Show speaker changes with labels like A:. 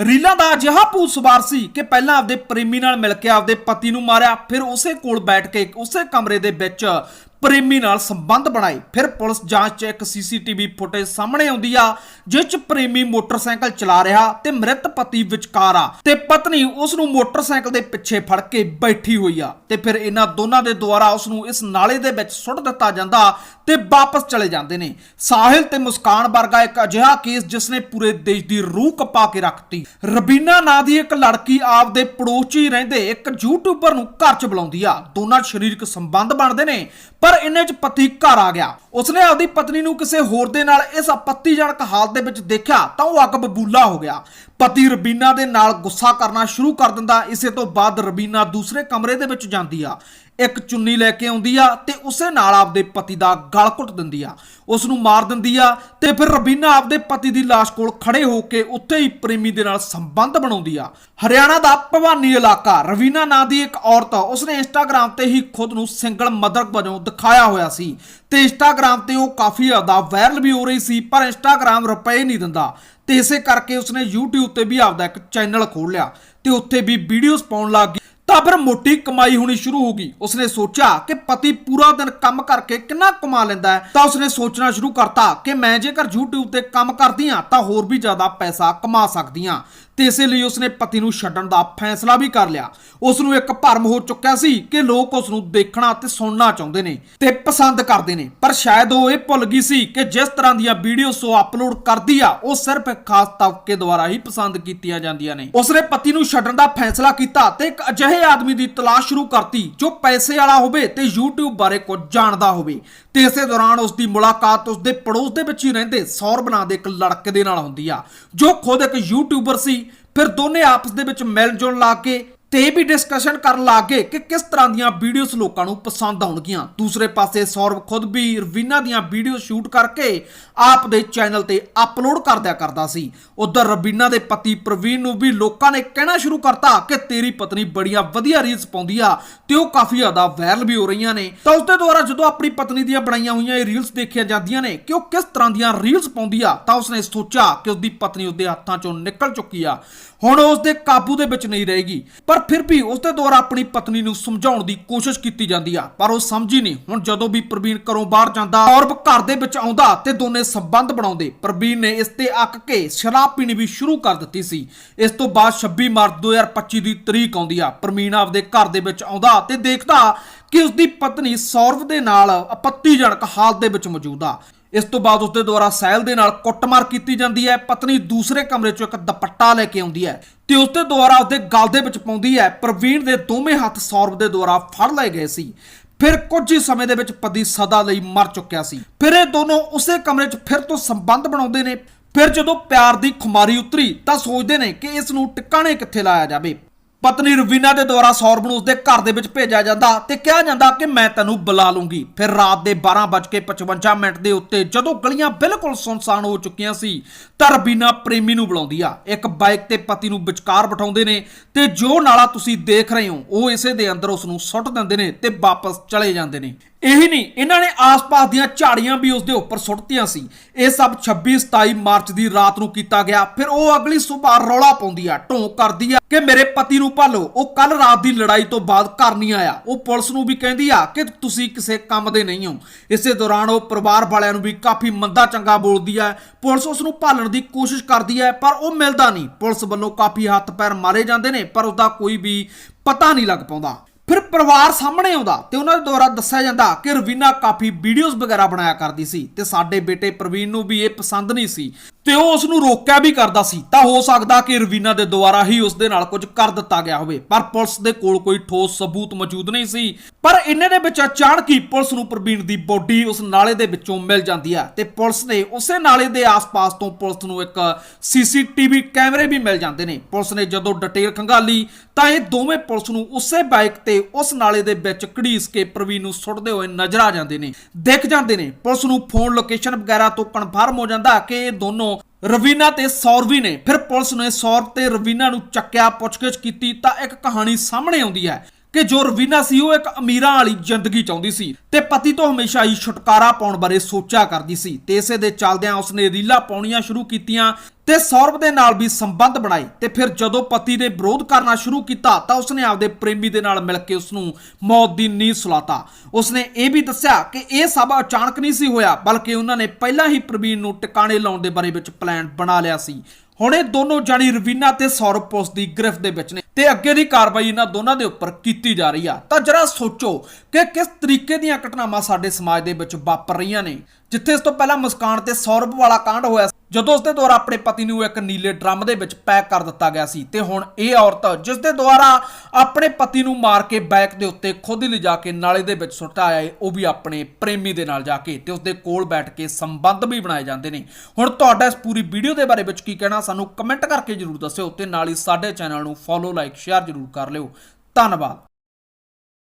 A: ਰੀਲਾਂ ਦਾ ਅਜਿਹਾ ਭੂਤ ਸਵਾਰ ਸੀ ਕਿ ਪਹਿਲਾਂ ਆਪਦੇ ਪ੍ਰੇਮੀ ਨਾਲ ਮਿਲ ਕੇ ਆਪਦੇ ਪਤੀ ਨੂੰ ਮਾਰਿਆ, ਫਿਰ ਉਸੇ ਕੋਲ ਬੈਠ ਕੇ ਉਸੇ ਕਮਰੇ ਦੇ ਵਿੱਚ ਪ੍ਰੇਮੀ ਨਾਲ ਸੰਬੰਧ ਬਣਾਏ। ਫਿਰ ਪੁਲਿਸ ਜਾਂਚ 'ਚ ਇੱਕ ਸੀਸੀਟੀਵੀ ਫੁਟੇਜ ਸਾਹਮਣੇ ਆਉਂਦੀ ਆ ਜਿਸ 'ਚ ਪ੍ਰੇਮੀ ਮੋਟਰਸਾਈਕਲ ਚਲਾ ਰਿਹਾ ਤੇ ਮ੍ਰਿਤ ਪਤੀ ਵਿਚਕਾਰ ਆ ਤੇ ਪਤਨੀ ਉਸ ਨੂੰ ਮੋਟਰਸਾਈਕਲ ਦੇ ਪਿੱਛੇ ਫੜ ਕੇ ਬੈਠੀ ਹੋਈ ਆ ਤੇ ਫਿਰ ਇਹਨਾਂ ਦੋਨਾਂ ਦੇ ਦੁਆਰਾ ਉਸ ਨੂੰ ਇਸ ਨਾਲੇ ਦੇ ਵਿੱਚ ਸੁੱਟ ਦਿੱਤਾ ਜਾਂਦਾ ਤੇ ਵਾਪਸ ਚਲੇ ਜਾਂਦੇ ਨੇ। ਸਾਹਿਲ ਤੇ ਮੁਸਕਾਨ ਵਰਗਾ ਇੱਕ ਅਜਿਹਾ ਕੇਸ ਜਿਸ ਨੇ ਪੂਰੇ ਦੇਸ਼ ਦੀ ਰੂਹ ਕਪਾ ਕੇ ਰੱਖਤੀ ਰਬੀਨਾ ਨਾਂ ਦੀ ਇੱਕ ਲੜਕੀ ਆਪਦੇ ਪੜੋਸ ਹੀ ਰਹਿੰਦੇ ਇੱਕ ਯੂਟਿਊਬਰ ਨੂੰ ਘਰ 'ਚ ਬੁਲਾਉਂਦੀ ਆ। ਦੋਨਾਂ ਸਰੀਰਕ ਸੰਬੰਧ ਬਣਦੇ ਨੇ, ਪਰ ਇੰਨੇ 'ਚ ਪਤੀ ਘਰ ਆ ਗਿਆ। ਉਸਨੇ ਆਪਦੀ ਪਤਨੀ ਨੂੰ ਕਿਸੇ ਹੋਰ ਦੇ ਨਾਲ ਇਸ ਆਪੱਤੀਜਨਕ ਹਾਲਤ ਦੇ ਵਿੱਚ ਦੇਖਿਆ ਤਾਂ ਉਹ ਅੱਗ ਬਬੂਲਾ ਹੋ ਗਿਆ। ਪਤੀ ਰਬੀਨਾ ਦੇ ਨਾਲ ਗੁੱਸਾ ਕਰਨਾ ਸ਼ੁਰੂ ਕਰ ਦਿੰਦਾ, ਇਸੇ ਤੋਂ ਬਾਅਦ ਰਬੀਨਾ ਦੂਸਰੇ ਕਮਰੇ ਦੇ ਵਿੱਚ ਜਾਂਦੀ ਆ। ਇੱਕ ਚੁੰਨੀ ਲੈ ਕੇ ਆਉਂਦੀ ਆ ਤੇ ਉਸੇ ਨਾਲ ਆਪਦੇ ਪਤੀ ਦਾ ਗਲ ਘੁੱਟ ਦਿੰਦੀ ਆ। ਉਸ ਨੂੰ ਮਾਰ ਦਿੰਦੀ ਆ ਤੇ ਫਿਰ ਰਬੀਨਾ ਆਪਦੇ ਪਤੀ ਦੀ ਲਾਸ਼ ਕੋਲ ਖੜੇ ਹੋ ਕੇ ਉੱਥੇ ਹੀ ਪ੍ਰੇਮੀ ਦੇ ਨਾਲ ਸੰਬੰਧ ਬਣਾਉਂਦੀ ਆ। ਹਰਿਆਣਾ ਦਾ ਭਵਾਨੀ ਇਲਾਕਾ, ਰਵੀਨਾ ਨਾਂ ਦੀ ਇੱਕ ਔਰਤ ਉਸਨੇ ਇੰਸਟਾਗ੍ਰam ਤੇ ਹੀ ਖੁਦ ਨੂੰ ਸਿੰਗਲ ਮਦਰ ਵਜੋਂ ਦਿਖਾਇਆ ਹੋਇਆ ਸੀ। ਤੇ ਇੰਸਟਾਗ੍ਰam ਤੇ ਉਹ ਕਾਫੀ ਜ਼ਿਆਦਾ ਵਾਇਰਲ ਵੀ ਹੋ ਰਹੀ ਸੀ, ਪਰ ਇੰਸਟਾਗ੍ਰam ਰੁਪਏ ਨਹੀਂ ਦਿੰਦਾ। ਤੇ ਇਸੇ ਕਰਕੇ ਉਸਨੇ YouTube ਤੇ ਵੀ ਆਪਦਾ ਇੱਕ ਚੈਨਲ ਖੋਲ੍ਹ ਲਿਆ ਤੇ ਉੱਥੇ ਵੀ ਵੀਡੀਓਜ਼ ਪਾਉਣ ਲੱਗ ਗਈ। ਤਾਂ ਫਿਰ ਮੋਟੀ ਕਮਾਈ ਹੋਣੀ ਸ਼ੁਰੂ ਹੋ ਗਈ। ਉਸਨੇ ਸੋਚਿਆ ਕਿ ਪਤੀ ਪੂਰਾ ਦਿਨ ਕੰਮ ਕਰਕੇ ਕਿੰਨਾ ਕਮਾ ਲੈਂਦਾ ਹੈ। ਤਾਂ ਉਸਨੇ ਸੋਚਣਾ ਸ਼ੁਰੂ ਕਰਤਾ ਕਿ ਮੈਂ ਜੇਕਰ YouTube ਤੇ ਕੰਮ ਕਰਦੀ ਹਾਂ ਤਾਂ ਹੋਰ ਵੀ ਜ਼ਿਆਦਾ ਪੈਸਾ ਕਮਾ ਸਕਦੀ ਹਾਂ। ਤੇ ਇਸੇ ਲਈ ਉਸਨੇ ਪਤੀ ਨੂੰ ਛੱਡਣ ਦਾ ਫੈਸਲਾ ਵੀ ਕਰ ਲਿਆ। ਉਸ ਨੂੰ ਇੱਕ ਭਰਮ ਹੋ ਚੁੱਕਿਆ ਸੀ ਕਿ ਲੋਕ ਉਸ ਨੂੰ ਦੇਖਣਾ ਤੇ ਸੁਣਨਾ ਚਾਹੁੰਦੇ ਨੇ ਤੇ ਪਸੰਦ ਕਰਦੇ ਨੇ। ਪਰ ਸ਼ਾਇਦ ਉਹ ਇਹ ਭੁੱਲ ਗਈ ਸੀ ਕਿ ਜਿਸ ਤਰ੍ਹਾਂ ਦੀਆਂ ਵੀਡੀਓਜ਼ ਉਹ ਅਪਲੋਡ ਕਰਦੀ ਆ, ਉਹ ਸਿਰਫ ਇੱਕ ਖਾਸ ਤਬਕੇ ਦੁਆਰਾ ਹੀ ਪਸੰਦ ਕੀਤੀਆਂ ਜਾਂਦੀਆਂ ਨੇ। ਉਸਨੇ ਪਤੀ ਨੂੰ ਛੱਡਣ ਦਾ ਫੈਸਲਾ ਕੀਤਾ ਤੇ ਇੱਕ ਅਜਿਹੇ ਆਦਮੀ ਦੀ ਤਲਾਸ਼ ਸ਼ੁਰੂ ਕਰਤੀ ਜੋ ਪੈਸੇ ਵਾਲਾ ਹੋਵੇ ਤੇ YouTube ਬਾਰੇ ਕੁਝ ਜਾਣਦਾ ਹੋਵੇ। ਤੇ ਇਸੇ ਦੌਰਾਨ ਉਸ ਦੀ ਮੁਲਾਕਾਤ ਉਸ ਦੇ ਪੜੋਸ ਦੇ ਵਿੱਚ ਹੀ ਰਹਿੰਦੇ ਸੌਰਵ ਨਾਂ ਦੇ ਇੱਕ ਲੜਕੇ ਦੇ ਨਾਲ ਹੁੰਦੀ ਆ, ਜੋ ਖੁਦ ਇੱਕ ਯੂਟਿਊਬਰ ਸੀ, ਫਿਰ ਦੋਨੇ ਆਪਸ ਦੇ ਵਿੱਚ ਮਿਲ ਜੁਲ ਲਾ ਕੇ ਤੇ ਇਹ ਵੀ ਡਿਸਕਸ਼ਨ ਕਰਨ ਲੱਗੇ ਕਿ ਕਿਸ ਤਰ੍ਹਾਂ ਦੀਆਂ ਵੀਡੀਓਜ਼ ਲੋਕਾਂ ਨੂੰ ਪਸੰਦ ਆਉਣਗੀਆਂ। ਦੂਸਰੇ ਪਾਸੇ ਸੌਰਵ ਖੁਦ ਵੀ ਰਵੀਨਾ ਦੀਆਂ ਵੀਡੀਓ ਸ਼ੂਟ ਕਰਕੇ ਆਪ ਦੇ ਚੈਨਲ ਤੇ ਅਪਲੋਡ ਕਰਦਿਆ ਕਰਦਾ ਸੀ। ਉਧਰ ਰਵੀਨਾ ਦੇ ਪਤੀ ਪ੍ਰਵੀਨ ਨੂੰ ਵੀ ਲੋਕਾਂ ਨੇ ਕਹਿਣਾ ਸ਼ੁਰੂ ਕਰਤਾ ਕਿ ਤੇਰੀ ਪਤਨੀ ਬੜੀਆਂ ਵਧੀਆ ਰੀਲਸ ਪਾਉਂਦੀ ਆ ਤੇ ਉਹ ਕਾਫੀ ਜ਼ਿਆਦਾ ਵਾਇਰਲ ਵੀ ਹੋ ਰਹੀਆਂ ਨੇ। ਤਾਂ ਉਸ ਦੇ ਦੁਆਰਾ ਜਦੋਂ ਆਪਣੀ ਪਤਨੀ ਦੀਆਂ ਬਣਾਈਆਂ ਹੋਈਆਂ ਇਹ ਰੀਲਸ ਦੇਖੀਆਂ ਜਾਂਦੀਆਂ ਨੇ ਕਿ ਉਹ ਕਿਸ ਤਰ੍ਹਾਂ ਦੀਆਂ ਰੀਲਸ ਪਾਉਂਦੀ ਆ, ਤਾਂ ਉਸਨੇ ਸੋਚਿਆ ਕਿ ਉਸਦੀ ਪਤਨੀ ਉਸਦੇ ਹੱਥਾਂ ਚੋਂ ਨਿਕਲ ਚੁੱਕੀ ਆ। ਹੁਣ ਉਹ ਉਸਦੇ ਕਾਬੂ ਦੇ ਵਿੱਚ ਨਹੀਂ ਰਹੇਗੀ। ਪਰ ਫਿਰ ਵੀ ਉਸਦੇ ਦੁਆਰਾ ਆਪਣੀ ਪਤਨੀ ਨੂੰ ਸਮਝਾਉਣ ਦੀ ਕੋਸ਼ਿਸ਼ ਕੀਤੀ ਜਾਂਦੀ ਆ। ਪਰ ਉਹ ਸਮਝੀ ਨਹੀਂ। ਹੁਣ ਜਦੋਂ ਵੀ ਪ੍ਰਵੀਨ ਘਰੋਂ ਬਾਹਰ ਜਾਂਦਾ ਔਰਬ ਘਰ ਦੇ ਵਿੱਚ ਆਉਂਦਾ ਤੇ ਦੋਨੇ ਸੰਬੰਧ ਬਣਾਉਂਦੇ। ਪ੍ਰਵੀਨ ਨੇ ਇਸ ਤੇ ਅੱਕ ਕੇ ਸ਼ਰਾਬ ਪੀਣੀ ਵੀ ਸ਼ੁਰੂ ਕਰ ਦਿੱਤੀ ਸੀ। ਇਸ ਤੋਂ ਬਾਅਦ 26 ਮਾਰਚ 2025 ਦੀ ਤਰੀਕ ਆਉਂਦੀ ਆ। ਪ੍ਰਵੀਨ ਆਪਦੇ ਘਰ ਦੇ ਵਿੱਚ ਆਉਂਦਾ ਤੇ ਦੇਖਦਾ ਕਿ ਉਸਦੀ ਪਤਨੀ ਸੌਰਵ ਦੇ ਨਾਲ ਆਪੱਤੀਜਨਕ ਹਾਲਤ ਦੇ ਵਿੱਚ ਮੌਜੂਦ ਆ। ਇਸ ਤੋਂ ਬਾਅਦ ਉਸਦੇ ਦੁਆਰਾ ਸੈਲ ਦੇ ਨਾਲ ਕੁੱਟਮਾਰ ਕੀਤੀ ਜਾਂਦੀ ਹੈ। ਪਤਨੀ ਦੂਸਰੇ ਕਮਰੇ ਚੋਂ ਇੱਕ ਦੁਪੱਟਾ ਲੈ ਕੇ ਆਉਂਦੀ ਹੈ ਤੇ ਉਸਦੇ ਦੁਆਰਾ ਉਸਦੇ ਗਲ ਦੇ ਵਿੱਚ ਪਾਉਂਦੀ ਹੈ। ਪ੍ਰਵੀਨ ਦੇ ਦੋਵੇਂ ਹੱਥ ਸੌਰਵ ਦੇ ਦੁਆਰਾ ਫੜ ਲਏ ਗਏ ਸੀ। ਫਿਰ ਕੁਝ ਹੀ ਸਮੇਂ ਦੇ ਵਿੱਚ ਪਤੀ ਸਦਾ ਲਈ ਮਰ ਚੁੱਕਿਆ ਸੀ। ਫਿਰ ਇਹ ਦੋਨੋਂ ਉਸੇ ਕਮਰੇ 'ਚ ਫਿਰ ਤੋਂ ਸੰਬੰਧ ਬਣਾਉਂਦੇ ਨੇ। ਫਿਰ ਜਦੋਂ ਪਿਆਰ ਦੀ ਖੁਮਾਰੀ ਉਤਰੀ ਤਾਂ ਸੋਚਦੇ ਨੇ ਕਿ ਇਸ ਨੂੰ ਟਿਕਾਣੇ ਕਿੱਥੇ ਲਾਇਆ ਜਾਵੇ। ਪਤਨੀ ਰਵੀਨਾ ਦੇ ਦੁਆਰਾ ਸੌਰਵ ਨੂੰ ਉਸਦੇ ਘਰ ਦੇ ਵਿੱਚ ਭੇਜਿਆ ਜਾਂਦਾ ਤੇ ਕਿਹਾ ਜਾਂਦਾ ਕਿ ਮੈਂ ਤੈਨੂੰ ਬੁਲਾ ਲੂੰਗੀ। ਫਿਰ ਰਾਤ ਦੇ 12:55 ਮਿੰਟ ਦੇ ਉੱਤੇ ਜਦੋਂ ਗਲੀਆਂ ਬਿਲਕੁਲ ਸੁਨਸਾਨ ਹੋ ਚੁੱਕੀਆਂ ਸੀ, ਤਾਂ ਰਵੀਨਾ ਪ੍ਰੇਮੀ ਨੂੰ ਬੁਲਾਉਂਦੀ ਆ। ਇੱਕ ਬਾਈਕ ਤੇ ਪਤੀ ਨੂੰ ਵਿਚਕਾਰ ਬਿਠਾਉਂਦੇ ਨੇ ਤੇ ਜੋ ਨਾਲਾ ਤੁਸੀਂ ਦੇਖ ਰਹੇ ਹੋ, ਉਹ ਇਸੇ ਦੇ ਅੰਦਰ ਉਸ ਨੂੰ ਸੁੱਟ ਦਿੰਦੇ ਨੇ ਤੇ ਵਾਪਸ ਚਲੇ ਜਾਂਦੇ ਨੇ। ਇਹੀ ਨਹੀਂ, ਇਹਨਾਂ ਨੇ ਆਸ-ਪਾਸ ਦੀਆਂ ਝਾੜੀਆਂ ਵੀ ਉਸ ਦੇ ਉੱਪਰ ਸੁੱਟਤੀਆਂ ਸੀ। ਇਹ ਸਭ 26-27 ਮਾਰਚ ਦੀ ਰਾਤ ਨੂੰ ਕੀਤਾ ਗਿਆ। ਫਿਰ ਉਹ ਅਗਲੀ ਸਵੇਰ ਰੌਲਾ ਪਾਉਂਦੀ ਆ ਢੋਂ ਕਰਦੀ ਆ ਕਿ ਮੇਰੇ ਪਤੀ ਨੂੰ ਭਾਲੋ। ਉਹ ਕੱਲ ਰਾਤ ਦੀ ਲੜਾਈ ਤੋਂ ਬਾਅਦ ਘਰ ਨਹੀਂ ਆਇਆ। ਉਹ ਪੁਲਿਸ ਨੂੰ ਵੀ ਕਹਿੰਦੀ ਆ ਕਿ ਤੁਸੀਂ ਕਿਸੇ ਕੰਮ ਦੇ ਨਹੀਂ ਹੋ। ਇਸੇ ਦੌਰਾਨ ਉਹ ਪਰਿਵਾਰ ਵਾਲਿਆਂ ਨੂੰ ਵੀ ਕਾਫੀ ਮੰਦਾ ਚੰਗਾ ਬੋਲਦੀ ਆ। ਪੁਲਿਸ ਉਸ ਨੂੰ ਭਾਲਣ ਦੀ ਕੋਸ਼ਿਸ਼ ਕਰਦੀ ਹੈ ਪਰ ਉਹ ਮਿਲਦਾ ਨਹੀਂ। ਪੁਲਿਸ ਵੱਲੋਂ ਕਾਫੀ ਹੱਥ ਪੈਰ ਮਾਰੇ ਜਾਂਦੇ ਨੇ, ਪਰ ਉਹਦਾ ਕੋਈ ਵੀ ਪਤਾ ਨਹੀਂ ਲੱਗ ਪਾਉਂਦਾ। ਫਿਰ ਪਰਿਵਾਰ ਸਾਹਮਣੇ ਆਉਂਦਾ ਤੇ ਉਹਨਾਂ ਦੇ ਦੁਆਰਾ ਦੱਸਿਆ ਜਾਂਦਾ ਕਿ ਰਵੀਨਾ ਕਾਫੀ ਵੀਡੀਓਜ਼ ਵਗੈਰਾ ਬਣਾਇਆ ਕਰਦੀ ਸੀ ਤੇ ਸਾਡੇ ਬੇਟੇ ਪ੍ਰਵੀਨ ਨੂੰ ਵੀ ਇਹ ਪਸੰਦ ਨਹੀਂ ਸੀ ਤੇ ਉਹ ਉਸ ਨੂੰ ਰੋਕਿਆ ਵੀ ਕਰਦਾ ਸੀ। ਤਾਂ ਹੋ ਸਕਦਾ ਕਿ ਰਵੀਨਾ ਦੇ ਦੁਆਰਾ ਹੀ ਉਸ ਦੇ ਨਾਲ ਕੁਝ ਕਰ ਦਿੱਤਾ ਗਿਆ ਹੋਵੇ, ਪਰ ਪੁਲਿਸ ਦੇ ਕੋਲ ਕੋਈ ਠੋਸ ਸਬੂਤ ਮੌਜੂਦ ਨਹੀਂ ਸੀ। ਪਰ ਇੰਨੇ ਦੇ ਵਿੱਚ ਅਚਾਨਕ ਹੀ ਪੁਲਿਸ ਨੂੰ ਪ੍ਰਵੀਨ ਦੀ ਬੋਡੀ ਉਸ ਨਾਲੇ ਦੇ ਵਿੱਚੋਂ ਮਿਲ ਜਾਂਦੀ ਹੈ ਤੇ ਪੁਲਿਸ ਨੇ ਉਸੇ ਨਾਲੇ ਦੇ ਆਸ-ਪਾਸ ਤੋਂ ਪੁਲਿਸ ਨੂੰ ਇੱਕ ਸੀਸੀਟੀਵੀ ਕੈਮਰੇ ਵੀ ਮਿਲ ਜਾਂਦੇ ਨੇ। ਪੁਲਿਸ ਨੇ ਜਦੋਂ ਡਿਟੇਲ ਖੰਗਾਲੀ ਤਾਂ ਇਹ ਦੋਵੇਂ ਪੁਲਿਸ ਨੂੰ ਉਸੇ ਬਾਈਕ ਤੇ ਉਸ ਨਾਲੇ ਦੇ ਵਿੱਚ ਘੜੀਸ ਕੇ ਪ੍ਰਵੀਨ ਨੂੰ ਸੁੱਟਦੇ ਹੋਏ ਨਜ਼ਰ ਆ ਜਾਂਦੇ ਨੇ। ਦਿਖ ਜਾਂਦੇ ਨੇ, ਪੁਲਿਸ ਨੂੰ ਫੋਨ ਲੋਕੇਸ਼ਨ ਵਗੈਰਾ ਤੋਂ ਕਨਫਰਮ ਹੋ ਜਾਂਦਾ ਕਿ ਇਹ ਦੋਨੋਂ ਰਵੀਨਾ ਤੇ ਸੌਰਵੀ ਨੇ। ਫਿਰ ਪੁਲਿਸ ਨੇ ਸੌਰਵ ਤੇ ਰਵੀਨਾ ਨੂੰ ਚੱਕਿਆ, ਪੁੱਛਗਿੱਛ ਕੀਤੀ ਤਾਂ ਇੱਕ ਕਹਾਣੀ ਸਾਹਮਣੇ ਆਉਂਦੀ ਹੈ। ਕਿ ਜੋ ਰਵੀਨਾ ਸੀ ਉਹ ਇੱਕ ਅਮੀਰਾਂ ਵਾਲੀ ਜ਼ਿੰਦਗੀ ਚਾਹੁੰਦੀ ਸੀ ਤੇ ਪਤੀ ਤੋਂ ਹਮੇਸ਼ਾ ਹੀ ਛੁਟਕਾਰਾ ਪਾਉਣ ਬਾਰੇ ਸੋਚਿਆ ਕਰਦੀ ਸੀ ਤੇ ਇਸੇ ਦੇ ਚੱਲਦਿਆਂ ਉਸਨੇ ਰੀਲਾਂ ਪਾਉਣੀਆਂ ਸ਼ੁਰੂ ਕੀਤੀਆਂ ਤੇ ਸੌਰਵ ਦੇ ਨਾਲ ਵੀ ਸੰਬੰਧ ਬਣਾਏ ਤੇ ਫਿਰ ਜਦੋਂ ਪਤੀ ਨੇ ਵਿਰੋਧ ਕਰਨਾ ਸ਼ੁਰੂ ਕੀਤਾ ਤਾਂ ਉਸਨੇ ਆਪਦੇ ਪ੍ਰੇਮੀ ਦੇ ਨਾਲ ਮਿਲ ਕੇ ਉਸ ਨੂੰ ਮੌਤ ਦੀ ਨੀਂਹ ਸੁਲਾਤਾ। ਉਸਨੇ ਇਹ ਵੀ ਦੱਸਿਆ ਕਿ ਇਹ ਸਭ ਅਚਾਨਕ ਨਹੀਂ ਸੀ ਹੋਇਆ, ਬਲਕਿ ਉਹਨਾਂ ਨੇ ਪਹਿਲਾਂ ਹੀ ਪ੍ਰਵੀਨ ਨੂੰ ਟਿਕਾਣੇ ਲਾਉਣ ਦੇ ਬਾਰੇ ਵਿੱਚ ਪਲਾਨ ਬਣਾ ਲਿਆ ਸੀ। ਹੁਣ ਇਹ ਦੋਨੋਂ ਜਾਣੀ ਰਵੀਨਾ ਤੇ ਸੌਰਵ ਪੁਲਿਸ ਦੀ ਗ੍ਰਿਫਤ ਦੇ ਵਿੱਚ ਨੇ ਤੇ ਅੱਗੇ ਦੀ ਕਾਰਵਾਈ ਇਹਨਾਂ ਦੋਨਾਂ ਦੇ ਉੱਪਰ ਕੀਤੀ ਜਾ ਰਹੀ ਆ। ਤਾਂ ਜਰਾ ਸੋਚੋ ਕਿ ਕਿਸ ਤਰੀਕੇ ਦੀਆਂ ਘਟਨਾਵਾਂ ਸਾਡੇ ਸਮਾਜ ਦੇ ਵਿੱਚ ਵਾਪਰ ਰਹੀਆਂ ਨੇ, ਜਿੱਥੇ ਇਸ ਤੋਂ ਪਹਿਲਾਂ ਮੁਸਕਾਨ ਤੇ ਸੌਰਵ ਵਾਲਾ ਕਾਂਡ ਹੋਇਆ ਜਦੋਂ ਉਸ ਦੇ ਦੁਆਰਾ ਆਪਣੇ ਪਤੀ ਨੂੰ ਇੱਕ ਨੀਲੇ ਡਰਮ ਦੇ ਵਿੱਚ ਪੈਕ ਕਰ ਦਿੱਤਾ ਗਿਆ ਸੀ ਤੇ ਹੁਣ ਇਹ ਔਰਤ ਜਿਸ ਦੇ ਦੁਆਰਾ ਆਪਣੇ ਪਤੀ ਨੂੰ ਮਾਰ ਕੇ ਬੈਕ ਦੇ ਉੱਤੇ ਖੁਦ ਹੀ ਲਿਜਾ ਕੇ ਨਾਲੇ ਦੇ ਵਿੱਚ ਸੁੱਟਾ ਆਇਆ ਏ ਉਹ ਵੀ ਆਪਣੇ ਪ੍ਰੇਮੀ ਦੇ ਨਾਲ ਜਾ ਕੇ ਤੇ ਉਸ ਦੇ ਕੋਲ ਬੈਠ ਕੇ ਸੰਬੰਧ ਵੀ ਬਣਾਏ ਜਾਂਦੇ ਨੇ। ਹੁਣ ਤੁਹਾਡਾ ਇਸ ਪੂਰੀ ਵੀਡੀਓ ਦੇ ਬਾਰੇ ਵਿੱਚ ਕੀ ਕਹਿਣਾ, ਸਾਨੂੰ ਕਮੈਂਟ ਕਰਕੇ ਜਰੂਰ ਦੱਸਿਓ ਤੇ ਨਾਲ ਹੀ ਸਾਡੇ ਚੈਨਲ ਨੂੰ ਫੋਲੋ, ਲਾਈਕ, ਸ਼ੇਅਰ ਜਰੂਰ ਕਰ ਲਿਓ। ਧੰਨਵਾਦ।